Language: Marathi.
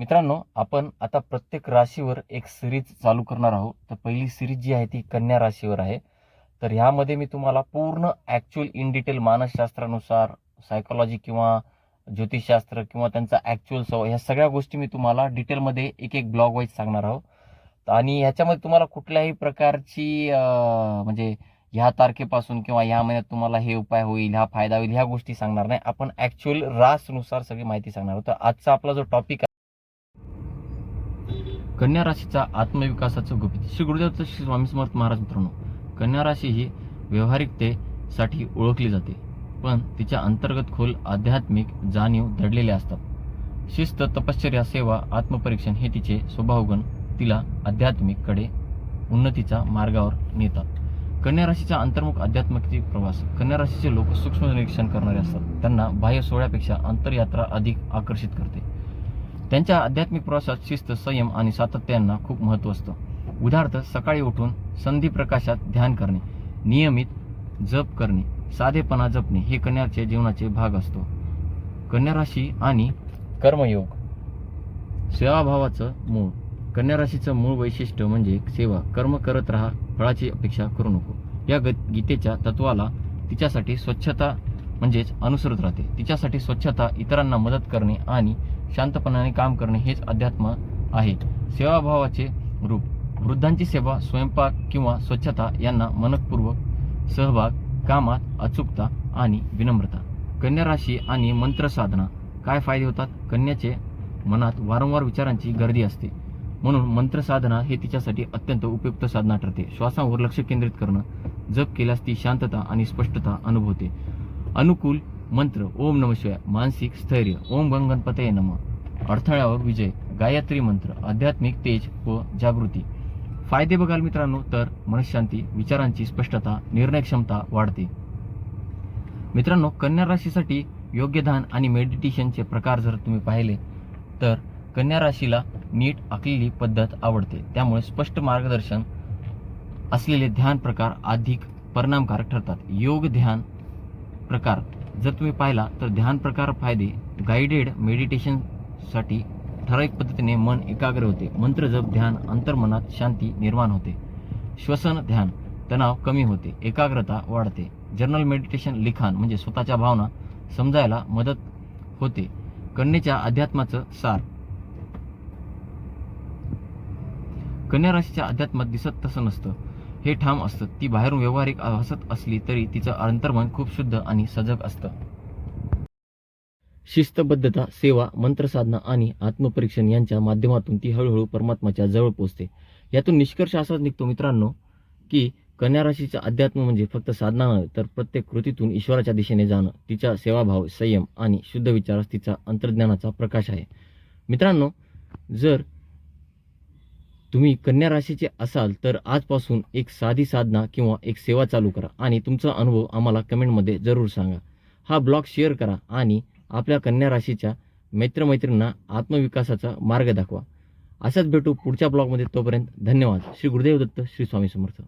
मित्रांनो आपण आता प्रत्येक राशीवर एक सिरीज चालू करणार आहोत. तर पहिली सिरीज जी आहे ती कन्या राशीवर आहे. तर ह्यामध्ये मी तुम्हाला पूर्ण ॲक्च्युअल इन डिटेल मानसशास्त्रानुसार सायकोलॉजी किंवा ज्योतिषशास्त्र किंवा त्यांचा ॲक्च्युअल सव ह्या सगळ्या गोष्टी मी तुम्हाला डिटेलमध्ये एक एक ब्लॉग वाईज सांगणार आहोत. आणि ह्याच्यामध्ये तुम्हाला कुठल्याही प्रकारची म्हणजे ह्या तारखेपासून किंवा ह्या महिन्यात तुम्हाला हे उपाय होईल हा फायदा होईल ह्या गोष्टी सांगणार नाही. आपण ॲक्च्युअल रासनुसार सगळी माहिती सांगणार आहोत. तर आजचा आपला जो टॉपिक कन्या राशीचा आत्मविकासाचं गुपित. श्री गुरुदेव श्री स्वामी समर्थ महाराज मित्रांनो कन्या राशी ही व्यावहारिकतेसाठी ओळखली जाते पण तिच्या अंतर्गत खोल आध्यात्मिक जाणीव दडलेल्या असतात. शिस्त तपश्चर्या सेवा आत्मपरीक्षण हे तिचे स्वभावगुण तिला आध्यात्मिककडे उन्नतीच्या मार्गावर नेतात. कन्या राशीचा अंतर्मुख आध्यात्मिक प्रवास. कन्या राशीचे लोक सूक्ष्म निरीक्षण करणारे असतात. त्यांना बाह्य सोहळ्यापेक्षा अंतरयात्रा अधिक आकर्षित करते. त्यांच्या आध्यात्मिक प्रवासात शिस्त संयम आणि सातत्य यांना खूप महत्त्व असतं. उदाहरणार्थ सकाळी उठून संधी प्रकाशात ध्यान करणे नियमित जप करणे साधेपणा जपणे हे कन्याचे जीवनाचे भाग असतो. कन्या राशी आणि कर्मयोग. सेवाभावाचं मूळ. कन्या राशीचं मूळ वैशिष्ट्य म्हणजे सेवा कर्म करत राहा फळाची अपेक्षा करू नको. या ग गीतेच्या तत्वाला तिच्यासाठी स्वच्छता म्हणजेच अनुसरत राहते. तिच्यासाठी स्वच्छता इतरांना मदत करणे आणि शांतपणाने काम करणे हेच अध्यात्म आहे. सेवाभावाचे रूप. वृद्धांची सेवा स्वयंपाक किंवा स्वच्छता यांना मनपूर्वक सहभाग कामात अचूकता आणि विनम्रता. कन्या राशी आणि मंत्र साधना. काय फायदे होतात? कन्याचे मनात वारंवार विचारांची गर्दी असते. म्हणून मंत्र साधना हे तिच्यासाठी अत्यंत उपयुक्त साधना ठरते. श्वासावर लक्ष केंद्रित करणं जप केल्यास ती शांतता आणि स्पष्टता अनुभवते. अनुकूल मंत्र ओम नम शिवाय मानसिक स्थैर्य ओम गंग गणपतये नम. अडथळ्यावर विजय गायत्री मंत्र आध्यात्मिक तेज व जागृती. फायदे बघाल मित्रांनो तर मनशांती विचारांची स्पष्टता निर्णय क्षमता वाढते. मित्रांनो कन्या राशीसाठी योग्य ध्यान आणि मेडिटेशनचे प्रकार जर तुम्ही पाहिले तर कन्या राशीला नीट आखलेली पद्धत आवडते. त्यामुळे स्पष्ट मार्गदर्शन असलेले ध्यान प्रकार अधिक परिणामकारक ठरतात. योग ध्यान प्रकार. जर तुम्ही पाहिला तर ध्यान प्रकार फायदे गाइडेड मेडिटेशनसाठी ठराविक पद्धतीने मन एकाग्र होते. मंत्र जप ध्यान अंतर्मनात शांती निर्माण होते. श्वसन ध्यान तणाव कमी होते. एकाग्रता वाढते. जर्नल मेडिटेशन लिखाण म्हणजे स्वतःच्या भावना समजायला मदत होते. कन्येच्या अध्यात्माचं सार. कन्या राशीच्या अध्यात्मात दिसत तसं नसतं. हे ठाम असतं. ती बाहेरून व्यवहारिक हसत असली तरी तिचं अंतर्मन खूप शुद्ध आणि सजग असतं. शिस्तबद्धता सेवा मंत्रसाधना आणि आत्मपरीक्षण यांच्या माध्यमातून ती हळूहळू परमात्माच्या जवळ पोहोचते यातून निष्कर्ष असाच निघतो मित्रांनो की कन्या राशीचं अध्यात्म म्हणजे फक्त साधना नव्हे तर प्रत्येक कृतीतून ईश्वराच्या दिशेने जाणं तिचा सेवाभाव संयम आणि शुद्ध विचारास तिचा अंतर्ज्ञानाचा प्रकाश आहे. मित्रांनो जर तुम्ही कन्या राशीचे असाल तर आजपासून एक साधी साधना किंवा एक सेवा चालू करा आणि तुमचा अनुभव आम्हाला कमेंटमध्ये जरूर सांगा. हा ब्लॉग शेअर करा आणि आपल्या कन्या राशीच्या मित्रमैत्रिणींना आत्मविकासाचा मार्ग दाखवा. असाच भेटू पुढच्या ब्लॉगमध्ये तोपर्यंत धन्यवाद. श्री गुरुदेव दत्त श्री स्वामी समर्थ.